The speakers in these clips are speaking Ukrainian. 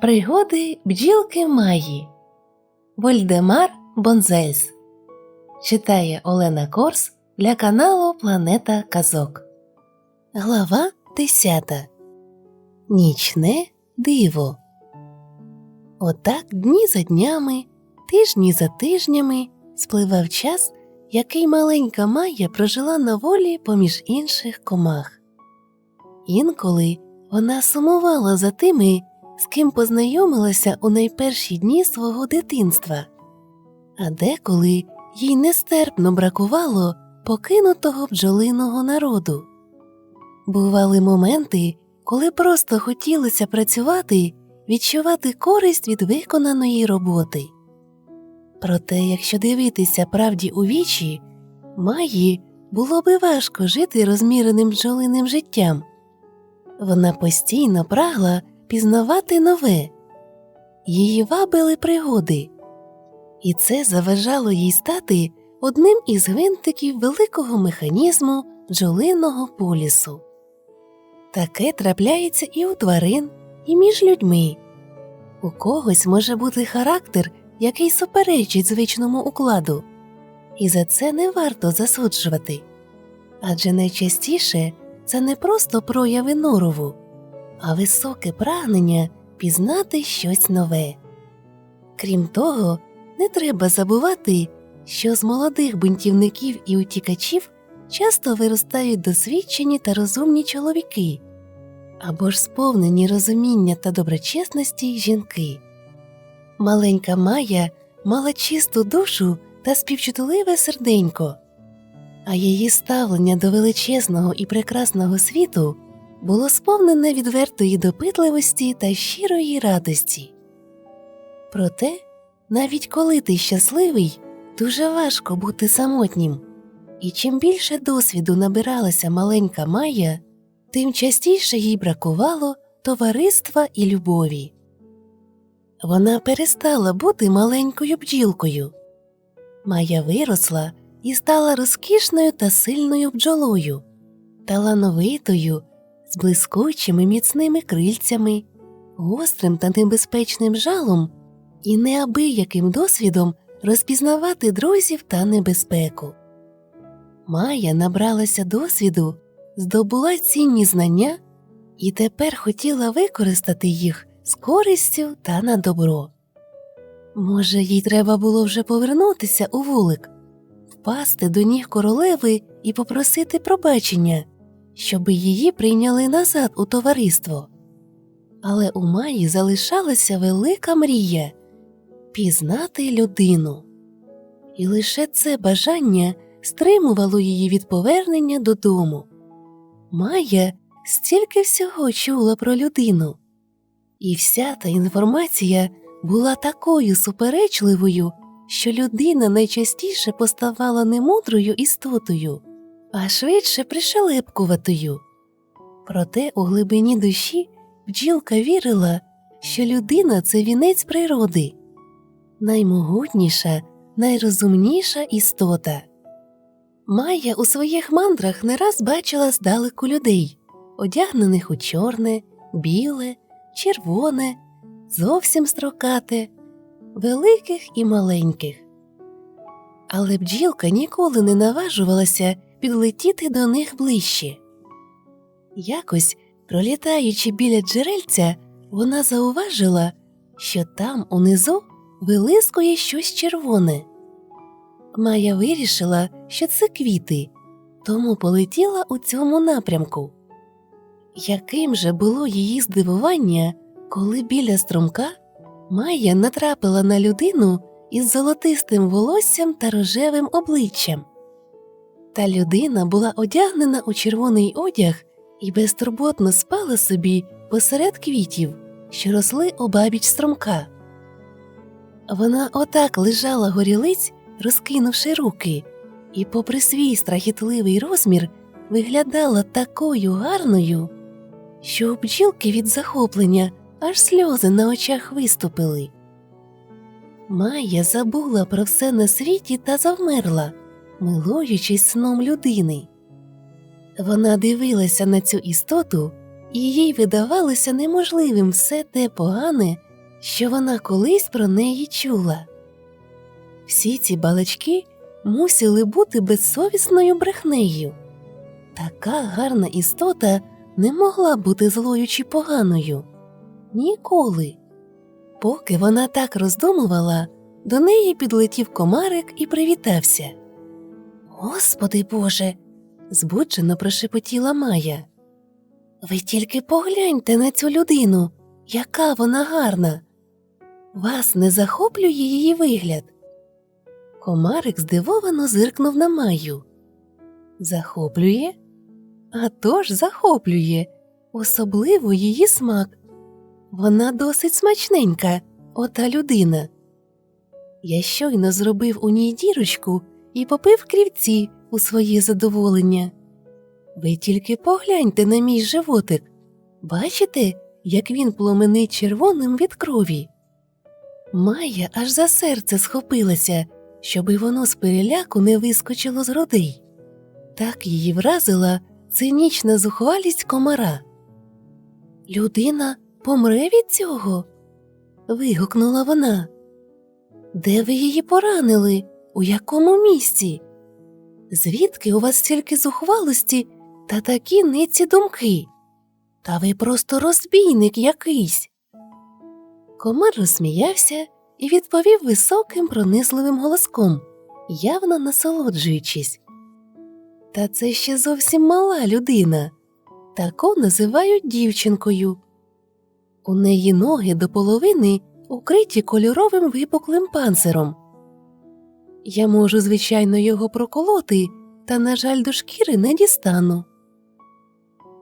Пригоди бджілки Маї Вольдемар Бонзельс Читає Олена Корс для каналу Планета Казок. Глава 10 Нічне диво. Отак дні за днями, тижні за тижнями спливав час, який маленька Майя прожила на волі поміж інших комах. Інколи вона сумувала за тими, з ким познайомилася у найперші дні свого дитинства, а деколи їй нестерпно бракувало покинутого бджолиного народу. Бували моменти, коли просто хотілося працювати, відчувати користь від виконаної роботи. Проте, якщо дивитися правді у вічі, Маї було би важко жити розміреним бджолиним життям. Вона постійно прагла пізнавати нове, її вабили пригоди, і це заважало їй стати одним із гвинтиків великого механізму бджолиного полісу. Таке трапляється і у тварин, і між людьми. У когось може бути характер, який суперечить звичному укладу, і за це не варто засуджувати. Адже найчастіше це не просто прояви норову, а високе прагнення пізнати щось нове. Крім того, не треба забувати, що з молодих бунтівників і утікачів часто виростають досвідчені та розумні чоловіки або ж сповнені розуміння та доброчесності жінки. Маленька Майя мала чисту душу та співчутливе серденько, а її ставлення до величезного і прекрасного світу було сповнене відвертої допитливості та щирої радості. Проте, навіть коли ти щасливий, дуже важко бути самотнім, і чим більше досвіду набиралася маленька Майя, тим частіше їй бракувало товариства і любові. Вона перестала бути маленькою бджілкою. Майя виросла і стала розкішною та сильною бджолою, талановитою, блискучими міцними крильцями, гострим та небезпечним жалом і неабияким досвідом розпізнавати друзів та небезпеку. Майя набралася досвіду, здобула цінні знання і тепер хотіла використати їх з користю та на добро. Може, їй треба було вже повернутися у вулик, впасти до ніг королеви і попросити пробачення, щоби її прийняли назад у товариство. Але у Маї залишалася велика мрія пізнати людину, і лише це бажання стримувало її від повернення додому. Майя стільки всього чула про людину, і вся та інформація була такою суперечливою, що людина найчастіше поставала не мудрою істотою, а швидше пришелепкуватою. Проте у глибині душі бджілка вірила, що людина це вінець природи, наймогутніша, найрозумніша істота. Майя у своїх мандрах не раз бачила здалеку людей, одягнених у чорне, біле, червоне, зовсім строкате, великих і маленьких. Але бджілка ніколи не наважувалася підлетіти до них ближче. Якось, пролітаючи біля джерельця, вона зауважила, що там унизу вилискує щось червоне. Майя вирішила, що це квіти, тому полетіла у цьому напрямку. Яким же було її здивування, коли біля струмка Майя натрапила на людину із золотистим волоссям та рожевим обличчям. Та людина була одягнена у червоний одяг і безтурботно спала собі посеред квітів, що росли обабіч струмка. Вона отак лежала горілиць, розкинувши руки, і, попри свій страхітливий розмір, виглядала такою гарною, що у бджілки від захоплення аж сльози на очах виступили. Майя забула про все на світі та завмерла, милуючись сном людини. Вона дивилася на цю істоту, і їй видавалося неможливим все те погане, що вона колись про неї чула. Всі ці балачки мусили бути безсовісною брехнею. Така гарна істота не могла бути злою чи поганою. Ніколи. Поки вона так роздумувала, до неї підлетів комарик і привітався. Господи Боже. збуджено прошепотіла Майя. Ви тільки погляньте на цю людину, яка вона гарна. Вас не захоплює її вигляд. Комарик здивовано зиркнув на Майю. Захоплює? А тож захоплює, особливо її смак. Вона досить смачненька, ота людина. Я щойно зробив у ній дірочку і попив крівці у своє задоволення. Ви тільки погляньте на мій животик. Бачите, як він пломенить червоним від крові? Майя аж за серце схопилася, щоби воно з переляку не вискочило з грудей. Так її вразила цинічна зухвалість комара. Людина помре від цього. вигукнула вона. Де ви її поранили? У якому місці? Звідки у вас стільки зухвалості та такі ниці думки? Та ви просто розбійник якийсь. Комар розсміявся і відповів високим пронизливим голоском, явно насолоджуючись. Та це ще зовсім мала людина. Таку називають дівчинкою. У неї ноги до половини укриті кольоровим випуклим панциром. Я можу, звичайно, його проколоти, та, на жаль, до шкіри не дістану.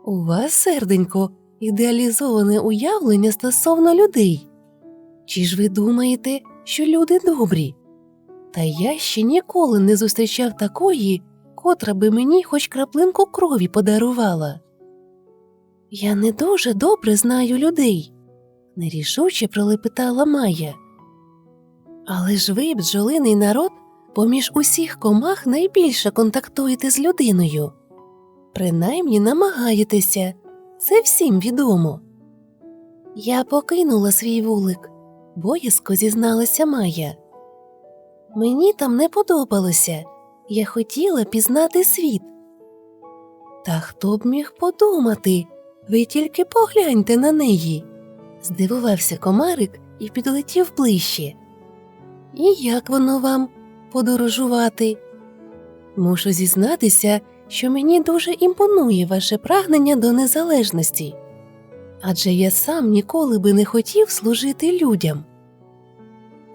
У вас, серденько, ідеалізоване уявлення стосовно людей. Чи ж ви думаєте, що люди добрі? Та я ще ніколи не зустрічав такої, котра би мені хоч краплинку крові подарувала. Я не дуже добре знаю людей, нерішуче пролепетала Майя. Але ж ви, бджолиний народ, поміж усіх комах найбільше контактуєте з людиною. Принаймні намагаєтеся, це всім відомо. Я покинула свій вулик, боязко зізналася Майя. Мені там не подобалося, я хотіла пізнати світ. Та хто б міг подумати, ви тільки погляньте на неї, здивувався комарик і підлетів ближче. І як воно вам подорожувати? Мушу зізнатися, що мені дуже імпонує ваше прагнення до незалежності, адже я сам ніколи би не хотів служити людям.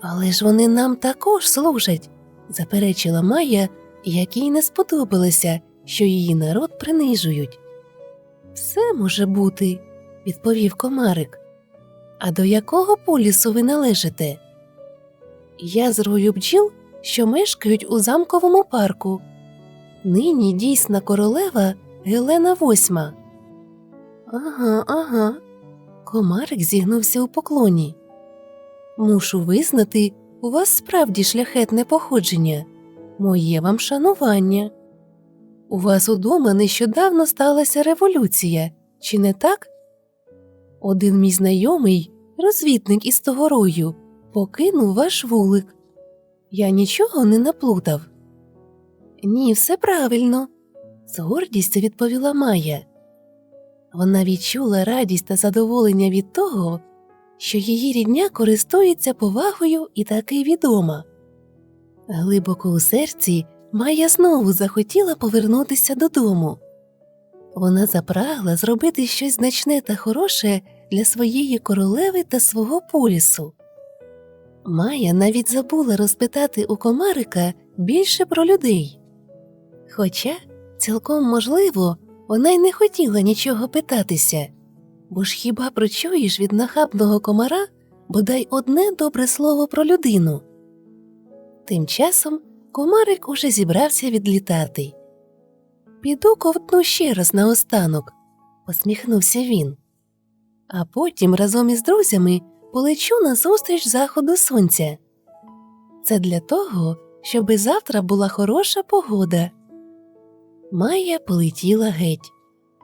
Але ж вони нам також служать, заперечила Майя, якій не сподобалося, що її народ принижують. Все може бути, відповів комарик. А до якого полісу ви належите? Я з рою бджіл, що мешкають у замковому парку. Нині дійсна королева Гелена Восьма. Ага, ага. Комарик зігнувся у поклоні. Мушу визнати, у вас справді шляхетне походження. Моє вам шанування. У вас удома нещодавно сталася революція, чи не так? Один мій знайомий, розвідник із того рою, покинув ваш вулик. Я нічого не наплутав. Ні, все правильно, з гордістю відповіла Майя. Вона відчула радість та задоволення від того, що її рідня користується повагою і таки відома. Глибоко у серці Майя знову захотіла повернутися додому. Вона запрагла зробити щось значне та хороше для своєї королеви та свого полісу. Майя навіть забула розпитати у комарика більше про людей. Хоча, цілком можливо, вона й не хотіла нічого питатися, бо ж хіба прочуєш від нахабного комара бодай одне добре слово про людину. Тим часом комарик уже зібрався відлітати. Піду ковтну ще раз наостанок, посміхнувся він. А потім разом із друзями полечу назустріч заходу сонця. Це для того, щоби завтра була хороша погода. Майя полетіла геть.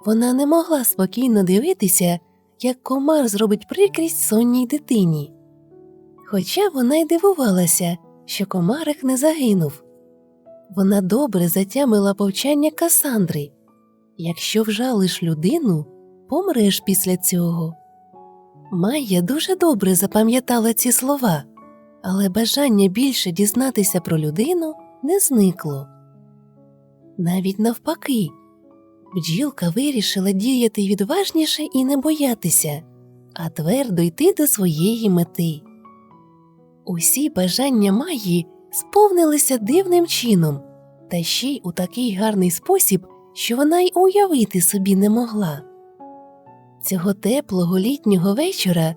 Вона не могла спокійно дивитися, як комар зробить прикрість сонній дитині. Хоча вона й дивувалася, що комарик не загинув. Вона добре затямила повчання Касандри якщо вжалиш людину, помреш після цього. Майя дуже добре запам'ятала ці слова, але бажання більше дізнатися про людину не зникло. Навіть навпаки, бджілка вирішила діяти відважніше і не боятися, а твердо йти до своєї мети. Усі бажання Майї сповнилися дивним чином, та ще й у такий гарний спосіб, що вона й уявити собі не могла. Цього теплого літнього вечора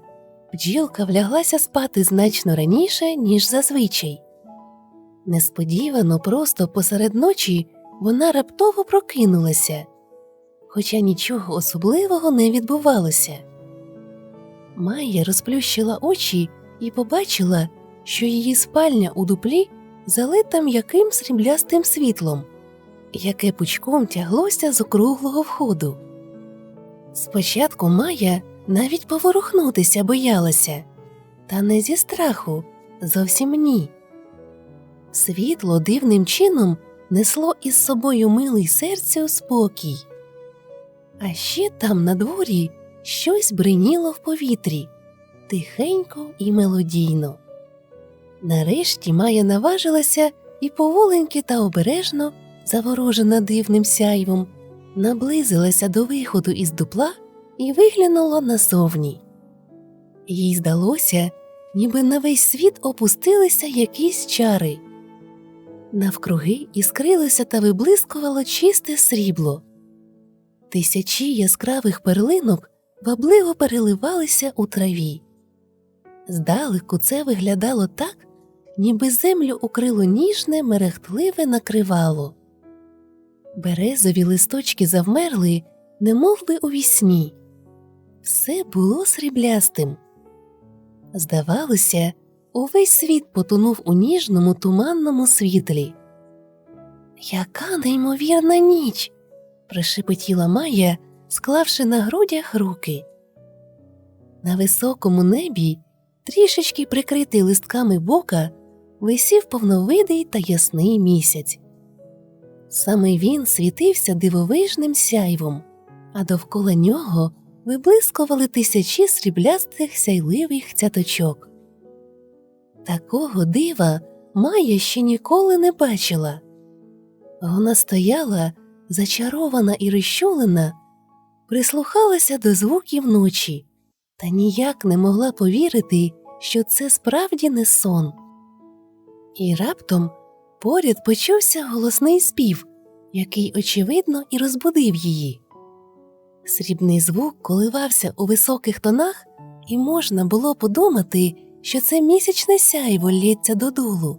бджілка вляглася спати значно раніше, ніж зазвичай. Несподівано, просто посеред ночі вона раптово прокинулася, хоча нічого особливого не відбувалося. Майя розплющила очі і побачила, що її спальня у дуплі залита м'яким сріблястим світлом, яке пучком тяглося з округлого входу. Спочатку Майя навіть поворухнутися боялася, та не зі страху, зовсім ні. Світло дивним чином несло із собою милий серцю спокій. А ще там на дворі щось бриніло в повітрі, тихенько і мелодійно. Нарешті Майя наважилася і поволеньки та обережно, заворожена дивним сяйвом, наблизилася до виходу із дупла і виглянула назовні. Їй здалося, ніби на весь світ опустилися якісь чари. Навкруги іскрилося та виблискувало чисте срібло. Тисячі яскравих перлинок вабливо переливалися у траві. Здалеку це виглядало так, ніби землю укрило ніжне, мерехтливе накривало. Березові листочки завмерли, немов би у вісні. Все було сріблястим. Здавалося, увесь світ потонув у ніжному туманному світлі. Яка неймовірна ніч. прошепотіла Майя, склавши на грудях руки. На високому небі, трішечки прикритий листками бока, висів повновидий та ясний місяць. Саме він світився дивовижним сяйвом, а довкола нього виблискували тисячі сріблястих сяйливих цяточок. Такого дива Майя ще ніколи не бачила. Вона стояла, зачарована і розчулена, прислухалася до звуків ночі та ніяк не могла повірити, що це справді не сон. І раптом поряд почувся голосний спів, який, очевидно, і розбудив її. Срібний звук коливався у високих тонах, і можна було подумати, що це місячне сяйво лється додолу,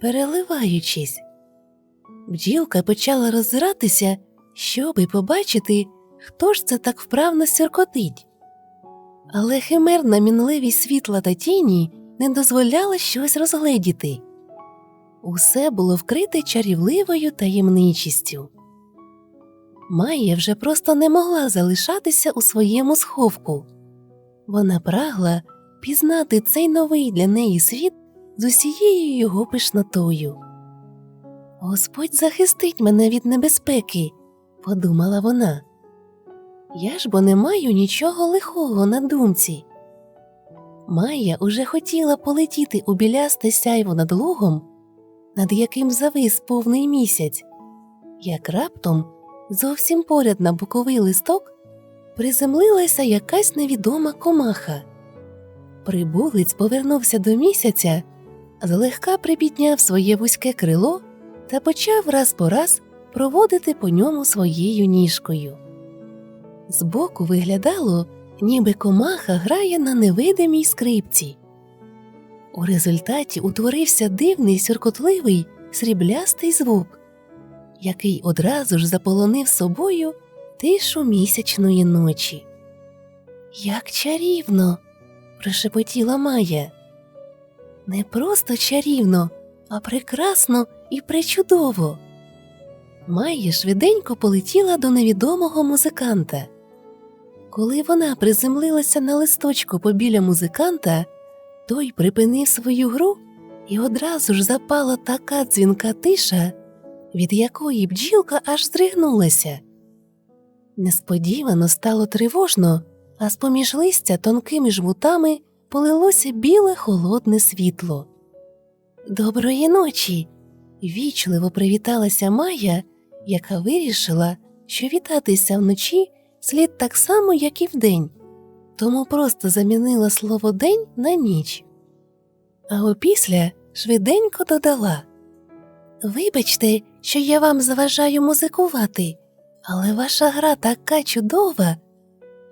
переливаючись. Бджілка почала роззиратися, щоби побачити, хто ж це так вправно сюркотить. Але химерна мінливість світла та тіні не дозволяла щось розгледіти. Усе було вкрите чарівливою таємничістю. Майя вже просто не могла залишатися у своєму сховку. Вона прагла пізнати цей новий для неї світ з усією його пишнотою. Господь захистить мене від небезпеки, подумала вона. Я ж бо не маю нічого лихого на думці. Майя уже хотіла полетіти у білясте сяйво над лугом, над яким завис повний місяць, як раптом зовсім поряд на боковий листок приземлилася якась невідома комаха. Прибулець повернувся до місяця, злегка припідняв своє вузьке крило та почав раз по раз проводити по ньому своєю ніжкою. Збоку виглядало, ніби комаха грає на невидимій скрипці. У результаті утворився дивний сюркотливий сріблястий звук, який одразу ж заполонив собою тишу місячної ночі. Як чарівно! прошепотіла Майя. Не просто чарівно, а прекрасно і пречудово. Майя швиденько полетіла до невідомого музиканта. Коли вона приземлилася на листочку побіля музиканта, Той припинив свою гру, і одразу ж запала така дзвінка тиша, від якої бджілка аж здригнулася. Несподівано стало тривожно, а з поміж листя тонкими жмутами полилося біле холодне світло. Доброї ночі. Вічливо привіталася Майя, яка вирішила, що вітатися вночі слід так само, як і вдень, тому просто замінила слово день на ніч. А опісля швиденько додала Вибачте, що я вам заважаю музикувати, але ваша гра така чудова,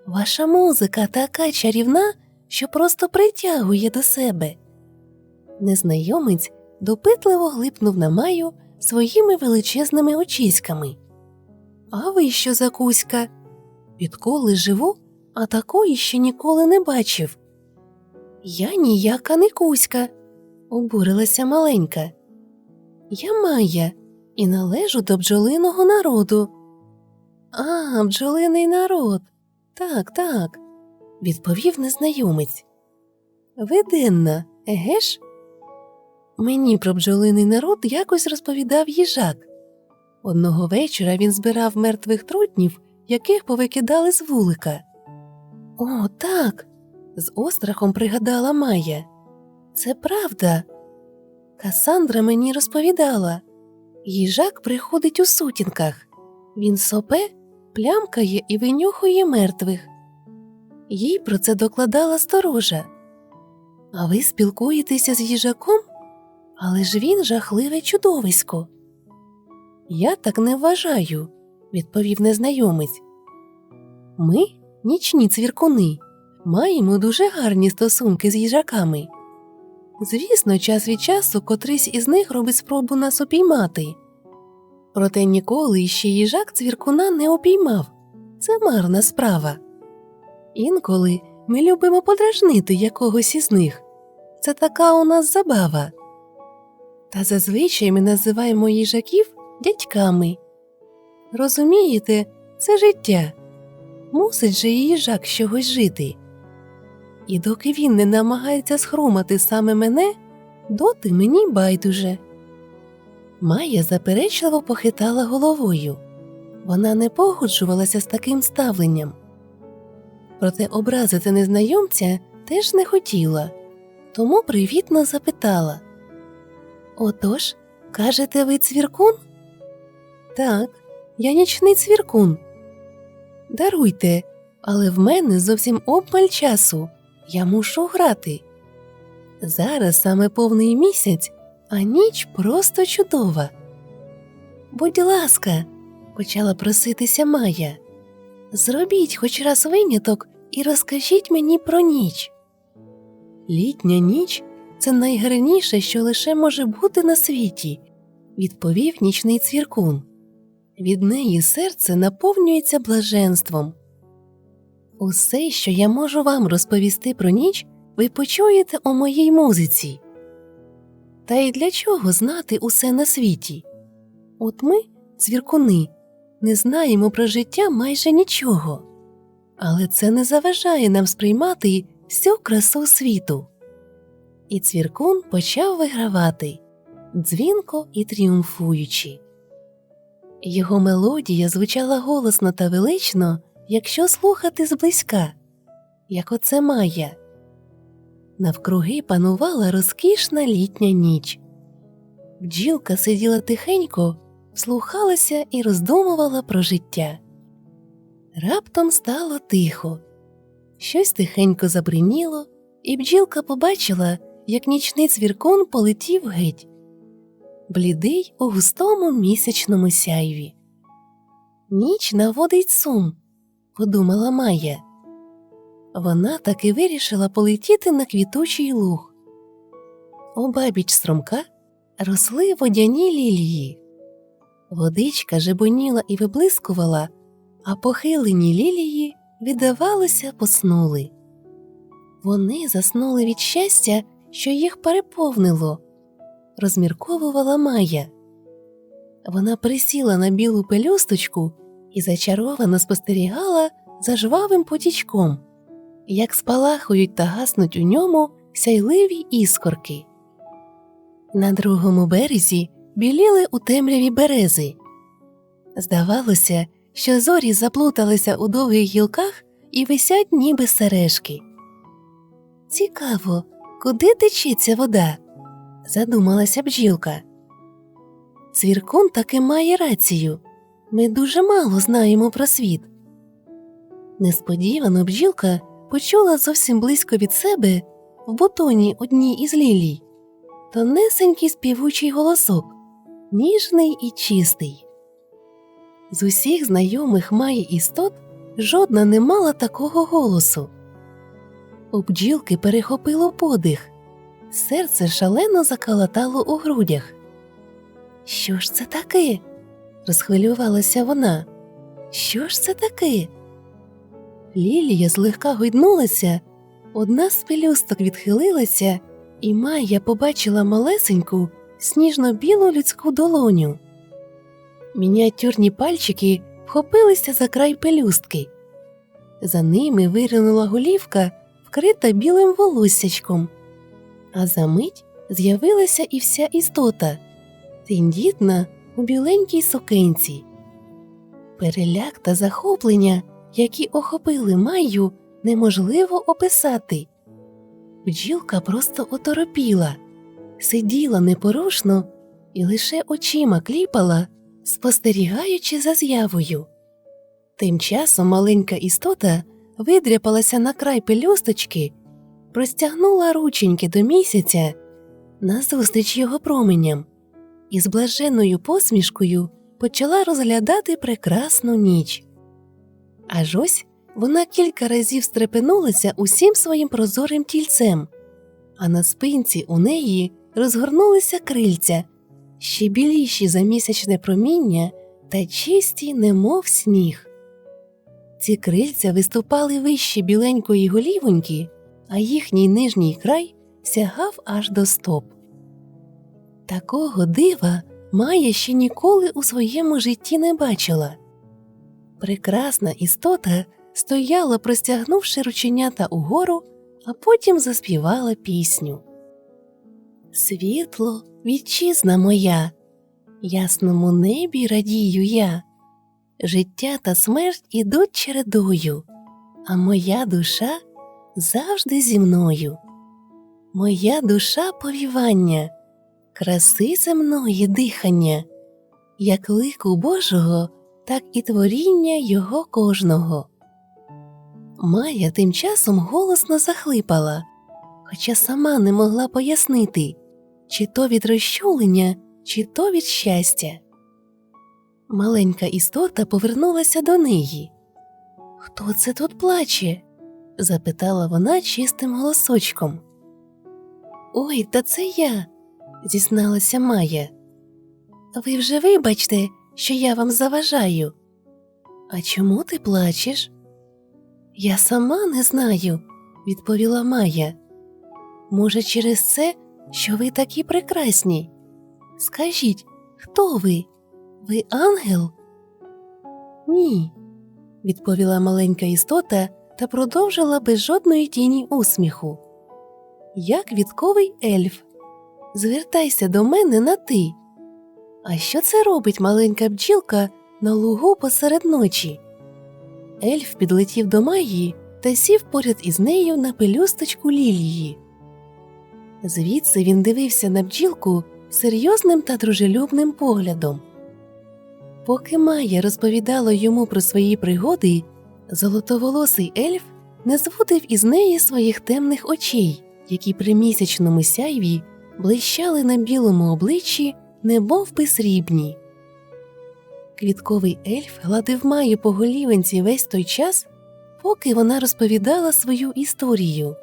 ваша музика така чарівна, що просто притягує до себе. Незнайомець допитливо глипнув на Маю своїми величезними очиськами. А ви що за кузька? Відколи живу, а такої ще ніколи не бачив. Я ніяка не кузька, обурилася маленька. Я Майя і належу до бджолиного народу. А, бджолиний народ. Так, так, відповів незнайомець. Виденна, еге ж? Мені про бджолиний народ якось розповідав їжак. Одного вечора він збирав мертвих трутнів, яких повикидали з вулика. О, так. з острахом пригадала Майя. Це правда. Касандра мені розповідала. Їжак приходить у сутінках. Він сопе, плямкає і винюхує мертвих. Їй про це докладала сторожа. А ви спілкуєтеся з їжаком? Але ж він жахливе чудовисько. Я так не вважаю, відповів незнайомець. Ми, нічні цвіркуни, маємо дуже гарні стосунки з їжаками. Звісно, час від часу котрийсь із них робить спробу нас опіймати. Проте ніколи ще їжак цвіркуна не опіймав це марна справа. Інколи ми любимо подражнити якогось із них це така у нас забава. Та зазвичай ми називаємо їжаків дядьками. Розумієте, це життя. Мусить же і їжак чогось жити. І доки він не намагається схрумати саме мене, доти мені байдуже. Майя заперечливо похитала головою. Вона не погоджувалася з таким ставленням. Проте образити незнайомця теж не хотіла, тому привітно запитала Отож, кажете, ви цвіркун? Так, я нічний цвіркун. Даруйте, але в мене зовсім обмаль часу. Я мушу грати. Зараз саме повний місяць, а ніч просто чудова. Будь ласка, почала проситися Майя. Зробіть хоч раз виняток і розкажіть мені про ніч. Літня ніч це найгарніше, що лише може бути на світі, відповів нічний цвіркун. Від неї серце наповнюється блаженством. Усе, що я можу вам розповісти про ніч, ви почуєте у моїй музиці. Та й для чого знати усе на світі? От ми, цвіркуни, не знаємо про життя майже нічого, але це не заважає нам сприймати всю красу світу. І цвіркун почав вигравати дзвінко і тріумфуючи. Його мелодія звучала голосно та велично якщо слухати зблизька, як оце Майя. Навкруги панувала розкішна літня ніч. Бджілка сиділа тихенько, слухалася і роздумувала про життя. Раптом стало тихо, щось тихенько забриніло, і бджілка побачила, як нічний цвіркун полетів геть, блідий у густому місячному сяйві. Ніч наводить сум, подумала Майя. Вона таки вирішила полетіти на квітучий луг. Обабіч струмка росли водяні лілії. Водичка жебоніла і виблискувала, а похилені лілії, віддавалося, поснули. Вони заснули від щастя, що їх переповнило, розмірковувала Майя. Вона присіла на білу пелюсточку і зачаровано спостерігала за жвавим потічком, як спалахують та гаснуть у ньому сяйливі іскорки. На другому березі біліли у темряві берези. Здавалося, що зорі заплуталися у довгих гілках і висять ніби сережки. Цікаво, куди течеться вода? Задумалася бджілка. Цвіркун таки має рацію. Ми дуже мало знаємо про світ. Несподівано бджілка почула зовсім близько від себе в бутоні одній із лілій тонесенький співучий голосок, ніжний і чистий. З усіх знайомих має істот жодна не мала такого голосу. У бджілки перехопило подих, серце шалено закалатало у грудях. Що ж це таке? розхвилювалася вона. Що ж це таке? Лілія злегка гойднулася, одна з пелюсток відхилилася, і Майя побачила малесеньку сніжно-білу людську долоню. Мініатюрні пальчики вхопилися за край пелюстки. За ними виринула голівка, вкрита білим волоссячком, а за мить з'явилася і вся істота тендітна у біленькій сукенці. Переляк та захоплення, які охопили Майю, неможливо описати. Бджілка просто оторопіла, сиділа непорушно і лише очима кліпала, спостерігаючи за з'явою. Тим часом маленька істота видряпалася на край пелюсточки, простягнула рученьки до місяця назустріч його променям і з блаженною посмішкою почала розглядати прекрасну ніч. Аж ось вона кілька разів стрепенулася усім своїм прозорим тільцем, а на спинці у неї розгорнулися крильця, ще біліші за місячне проміння та чисті, немов сніг. Ці крильця виступали вище біленької голівоньки, а їхній нижній край сягав аж до стоп. Такого дива Майя ще ніколи у своєму житті не бачила. Прекрасна істота стояла, простягнувши рученята угору, а потім заспівала пісню. Світло, вітчизна моя, ясному небі радію я, життя та смерть ідуть чередою, а моя душа завжди зі мною. Моя душа повівання, краси земної дихання, як лику Божого, так і творіння його кожного. Майя тим часом голосно захлипала, хоча сама не могла пояснити, чи то від розчулення, чи то від щастя. Маленька істота повернулася до неї. Хто це тут плаче? Запитала вона чистим голосочком. Ой, та це я, зізналася Майя. Ви вже вибачте, що я вам заважаю. А чому ти плачеш? Я сама не знаю, відповіла Майя. Може, через це, що ви такі прекрасні? Скажіть, хто ви? Ви ангел? Ні, відповіла маленька істота та продовжила без жодної тіні усміху. Я квітковий ельф. Звертайся до мене на ти. А що це робить маленька бджілка на лугу посеред ночі? Ельф підлетів до Майї та сів поряд із нею на пелюсточку лілії. Звідси він дивився на бджілку серйозним та дружелюбним поглядом. Поки Майя розповідала йому про свої пригоди, золотоволосий ельф не зводив із неї своїх темних очей, які при місячному сяйві блищали на білому обличчі, немов би срібні. Квітковий ельф гладив Маю по голівенці весь той час, поки вона розповідала свою історію,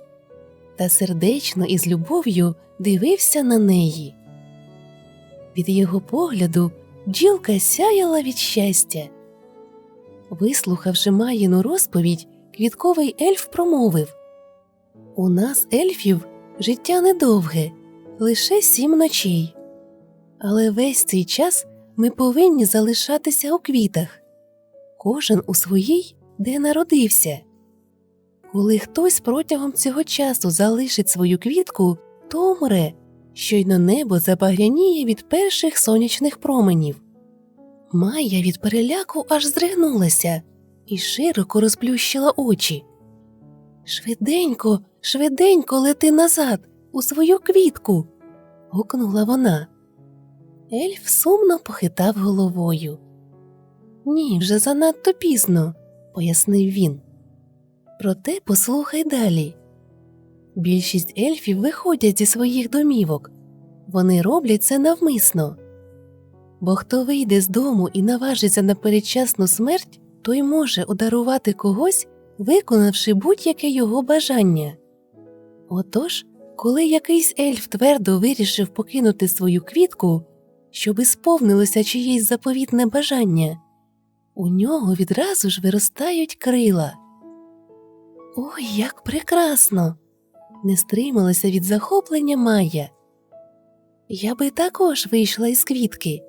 та сердечно і з любов'ю дивився на неї. Від його погляду бджілка сяяла від щастя. Вислухавши Маїну розповідь, квітковий ельф промовив У нас, ельфів, життя недовге, лише сім ночей. Але весь цей час ми повинні залишатися у квітах, кожен у своїй, де народився. Коли хтось протягом цього часу залишить свою квітку, то умре, щойно небо забагряніє від перших сонячних променів. Майя від переляку аж здригнулася і широко розплющила очі. Швиденько, швиденько лети назад, у свою квітку. гукнула вона. Ельф сумно похитав головою. Ні, вже занадто пізно, пояснив він. Проте послухай далі. Більшість ельфів виходять зі своїх домівок. Вони роблять це навмисно. Бо хто вийде з дому і наважиться на передчасну смерть, той може ударувати когось, виконавши будь-яке його бажання. Отож, коли якийсь ельф твердо вирішив покинути свою квітку, щоб сповнилося чиєсь заповітне бажання, у нього відразу ж виростають крила. Ой, як прекрасно! не стрималася від захоплення Майя. Я би також вийшла із квітки.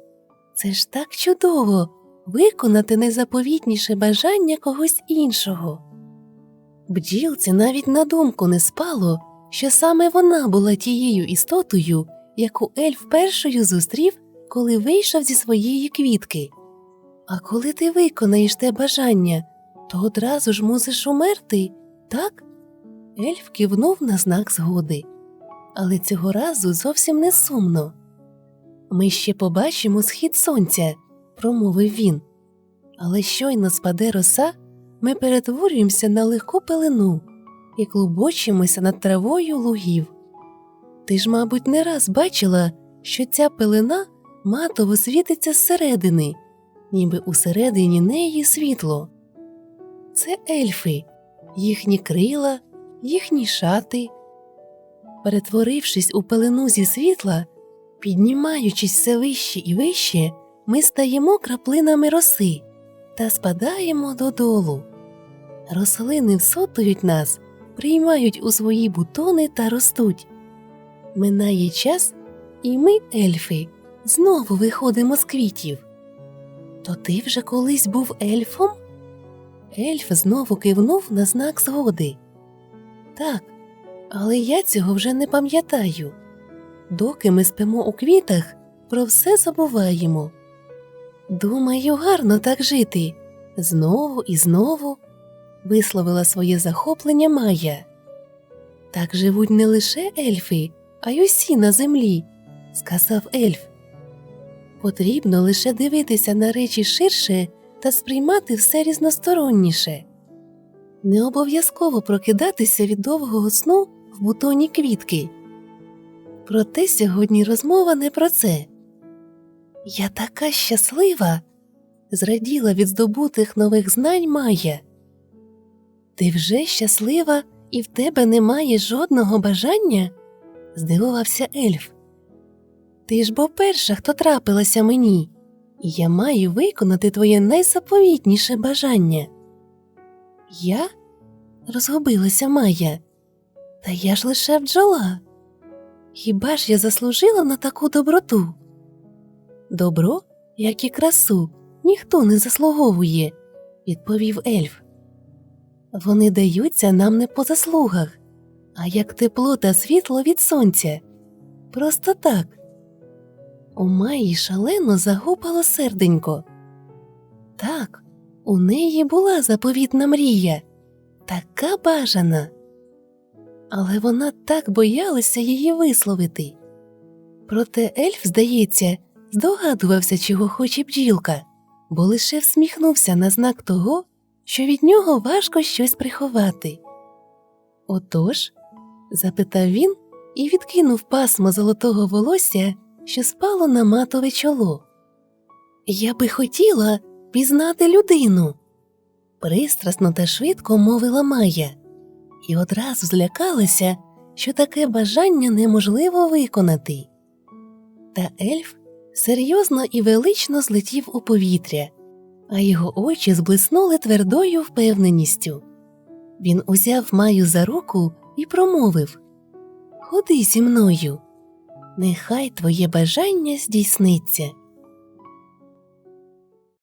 Це ж так чудово виконати найзаповітніше бажання когось іншого. Бджілці навіть на думку не спало, що саме вона була тією істотою, яку ельф першою зустрів, коли вийшов зі своєї квітки. А коли ти виконаєш те бажання, то одразу ж мусиш умерти, так? Ельф кивнув на знак згоди, але цього разу зовсім не сумно. Ми ще побачимо схід сонця, промовив він. Але щойно спаде роса, ми перетворюємося на легку пелену і клубочимося над травою лугів. Ти ж, мабуть, не раз бачила, що ця пелена матово світиться зсередини, ніби усередині неї світло. Це ельфи, їхні крила, їхні шати. Перетворившись у пелену зі світла, піднімаючись все вище і вище, ми стаємо краплинами роси та спадаємо додолу. Рослини всотують нас, приймають у свої бутони та ростуть. Минає час, і ми, ельфи, знову виходимо з квітів. То ти вже колись був ельфом? Ельф знову кивнув на знак згоди. Так, але я цього вже не пам'ятаю. Доки ми спимо у квітах, про все забуваємо. Думаю, гарно так жити знову і знову, висловила своє захоплення Майя. Так живуть не лише ельфи, а й усі на землі, сказав ельф. Потрібно лише дивитися на речі ширше та сприймати все різносторонніше. Не обов'язково прокидатися від довгого сну в бутоні квітки. Проте сьогодні розмова не про це. Я така щаслива, зраділа від здобутих нових знань Майя. Ти вже щаслива і в тебе немає жодного бажання? здивувався ельф. Ти ж бо перша, хто трапилася мені, і я маю виконати твоє найзаповітніше бажання. Я? розгубилася Майя. Та я ж лише бджола. Хіба ж я заслужила на таку доброту? Добро, як і красу, ніхто не заслуговує, відповів ельф. Вони даються нам не по заслугах, а як тепло та світло від сонця. Просто так. У Майї шалено загупало серденько. Так, у неї була заповітна мрія, така бажана. Але вона так боялася її висловити. Проте ельф, здається, здогадувався, чого хоче бджілка, бо лише всміхнувся на знак того, що від нього важко щось приховати. Отож, запитав він і відкинув пасмо золотого волосся, що спало на матове чоло. Я би хотіла пізнати людину, пристрасно та швидко мовила Майя, і одразу злякалася, що таке бажання неможливо виконати. Та ельф серйозно і велично злетів у повітря, а його очі зблиснули твердою впевненістю. Він узяв Маю за руку і промовив Ходи зі мною, нехай твоє бажання здійсниться.